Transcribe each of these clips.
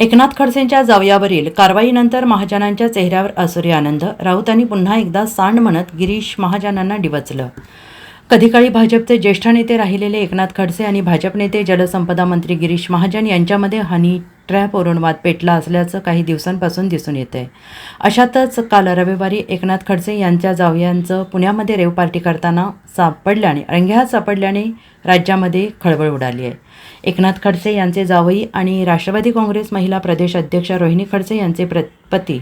एकनाथ खडसेंच्या जावयावरील कारवाईनंतर महाजनांच्या चेहऱ्यावर असुरी आनंद. राऊतांनी पुन्हा एकदा सांड म्हणत गिरीश महाजनांना डिवचलं. कधीकाळी भाजपचे ज्येष्ठ नेते राहिलेले एकनाथ खडसे आणि भाजप नेते जलसंपदा मंत्री गिरीश महाजन यांच्यामध्ये हनी ट्रॅपवरून वाद पेटला असल्याचं काही दिवसांपासून दिसून येत आहे अशातच काल रविवारी एकनाथ खडसे यांच्या जावयांचं पुण्यामध्ये रेव पार्टी करताना सापडल्याने रंग्यात सापडल्याने राज्यामध्ये खळबळ उडाली आहे एकनाथ खडसे यांचे जावई आणि राष्ट्रवादी काँग्रेस महिला प्रदेश अध्यक्ष रोहिणी खडसे यांचे प्र पती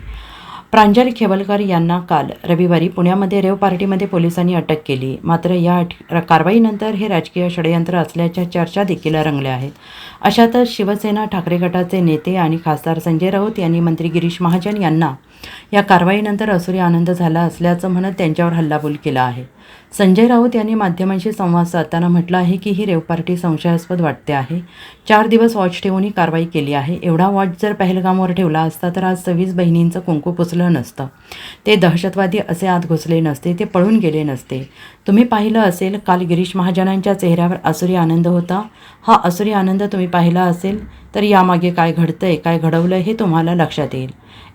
प्रांजल खेवलकर यांना काल रविवारी पुण्यामध्ये रेव पार्टीमध्ये पोलिसांनी अटक केली. मात्र या अट कारवाईनंतर हे राजकीय षडयंत्र असल्याच्या चर्चा देखील रंगल्या आहेत. अशातच शिवसेना ठाकरे गटाचे नेते आणि खासदार संजय राऊत यांनी मंत्री गिरीश महाजन यांना या कारवाईनंतर असुरी आनंद झाला असल्याचं म्हणत त्यांच्यावर हल्लाबोल केला आहे. संजय राऊत यांनी माध्यमांशी संवाद साधताना म्हटलं आहे की ही रेव पार्टी संशयास्पद वाटते आहे. चार दिवस वॉच ठेवून ही कारवाई केली आहे. एवढा वॉच जर पहलगामवर ठेवला असता तर आज सव्वीस बहिणींचं कुंकू पुसलं नसतं. ते दहशतवादी असे आत घुसले नसते ते पळून गेले नसते. तुम्ही पाहिलं असेल काल गिरीश महाजनांच्या चेहऱ्यावर असुरी आनंद होता. हा असुरी आनंद तुम्ही पाहिला असेल तर यामागे काय घडतंय काय घडवलं हे तुम्हाला लक्षात येईल.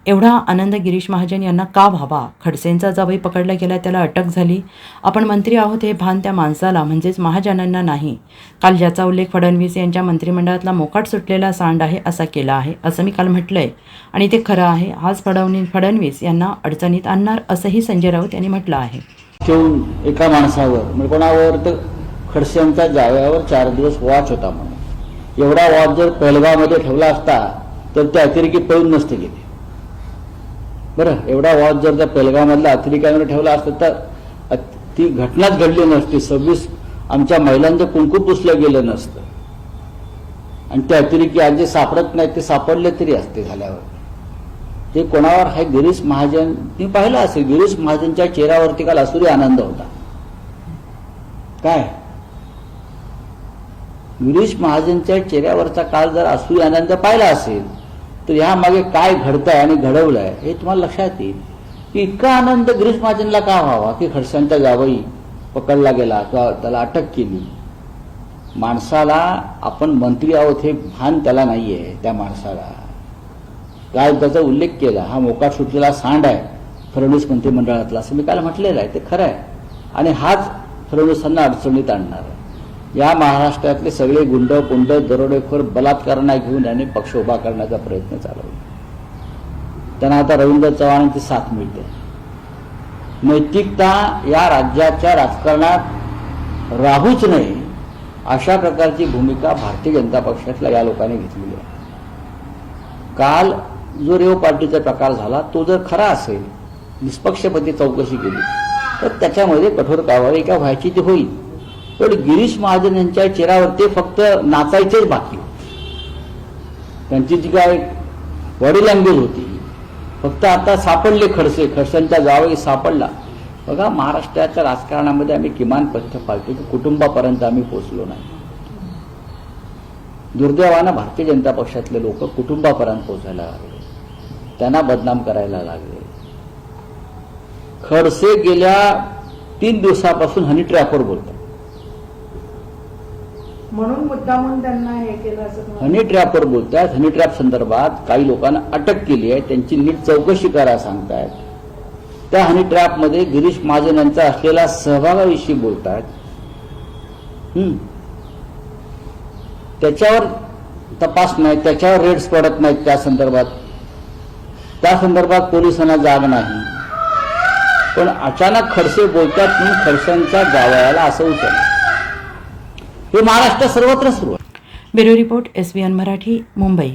एवढा आनंद गिरीश महाजन यांना का व्हावा? खडसेंचा जावई पकडला गेला त्याला अटक झाली. आपण मंत्री आहोत हे भान त्या माणसाला म्हणजेच महाजनांना नाही. काल ज्याचा उल्लेख फडणवीस यांच्या मंत्रिमंडळातला मोकाट सुटलेला सांड आहे असा केला आहे असं मी काल म्हटलं आहे आणि ते खरं आहे हाच फडवणी फडणवीस यांना अडचणीत आणणार असंही संजय राऊत यांनी म्हटलं आहे. ठेवून एका माणसावर म्हणजे कोणावर तर खडसेंच्या जाव्यावर चार दिवस वाच होता म्हणून. एवढा वॉच जर पहलगावमध्ये ठेवला असता तर ते अतिरेकी पळून नसते गेले. बरं एवढा वॉच जर त्या पहलगावमधल्या अतिरेक्यामध्ये ठेवला असता तर ती घटनाच घडली नसती. सव्वीस आमच्या महिलांचं कुंकू पुसलं गेलं नसतं. आणि ते अतिरेकी आज जे सापडत नाहीत ते सापडले तरी असते झाल्यावर. ते कोणावर? हे गिरीश महाजन मी पाहिलं असेल गिरीश महाजनच्या चेहऱ्यावरती काल असुरी आनंद होता. काय? गिरीश महाजनच्या चेहऱ्यावरचा काल जर असू आनंद पाहिला असेल तर यामागे काय घडतंय आणि घडवलंय हे तुम्हाला लक्षात येईल. की इतका आनंद गिरीश महाजनला का व्हावा? की खडसांचा जावई पकडला गेला किंवा त्याला अटक केली. माणसाला आपण मंत्री आहोत हे भान त्याला नाहीये त्या माणसाला. काल त्याचा उल्लेख केला हा मोका सुटलेला सांड आहे फडणवीस मंत्रिमंडळातला. असं मी काल म्हटलेलं आहे ते खरं आहे. आणि हाच फडणवीसांना अडचणीत आणणार आहे. या महाराष्ट्रातले सगळे गुंड पुंड दरोडेखोर बलात्कारांना घेऊन यांनी पक्ष उभा करण्याचा प्रयत्न चालवला. त्यांना आता रवींद्र चव्हाणांची साथ मिळते. नैतिकता या राज्याच्या राजकारणात राहूच नये अशा प्रकारची भूमिका भारतीय जनता पक्षातल्या या लोकांनी घेतलेली आहे. काल जो रेव पार्टीचा प्रकार झाला तो जर खरा असेल निष्पक्षपती चौकशी केली तर त्याच्यामध्ये कठोर कारवाई का व्हायची ती होईल. पण गिरीश महाजन यांच्या चेहऱ्यावरती फक्त नाचायचेच बाकी त्यांची जी काय बॉडी लँग्वेज होती फक्त आता सापडले खडसे खडसांचा जावई सापडला. बघा महाराष्ट्राच्या राजकारणामध्ये आम्ही किमान पथ्य पाळतो की कुटुंबापर्यंत आम्ही पोचलो नाही. दुर्दैवानं भारतीय जनता पक्षातले लोक कुटुंबापर्यंत पोचायला लागले. त्यांना बदनाम करायला लागले. खडसे गेल्या तीन दिवसापासून हनी ट्रॅपवर बोलतात. म्हणून मुद्दामून त्यांना हे केलं असं हनी ट्रॅपवर बोलतात हनी ट्रॅप संदर्भात काही लोकांना अटक केली आहे. त्यांची नीट चौकशी करा सांगतायत. त्या हनी ट्रॅपमध्ये गिरीश महाजन यांचा असलेला सहभागाविषयी बोलतात. त्याच्यावर तपास नाही त्याच्यावर रेड्स पडत नाहीत त्या संदर्भात. त्या संदर्भात पोलिसांना जाग नाही. पण अचानक खडसे बोलतात म्हणून खडसेंच्या जावयाला असं उचल हे महाराष्ट्र सर्वत्र सुरू आहे. Bureau report S B N Marathi Mumbai.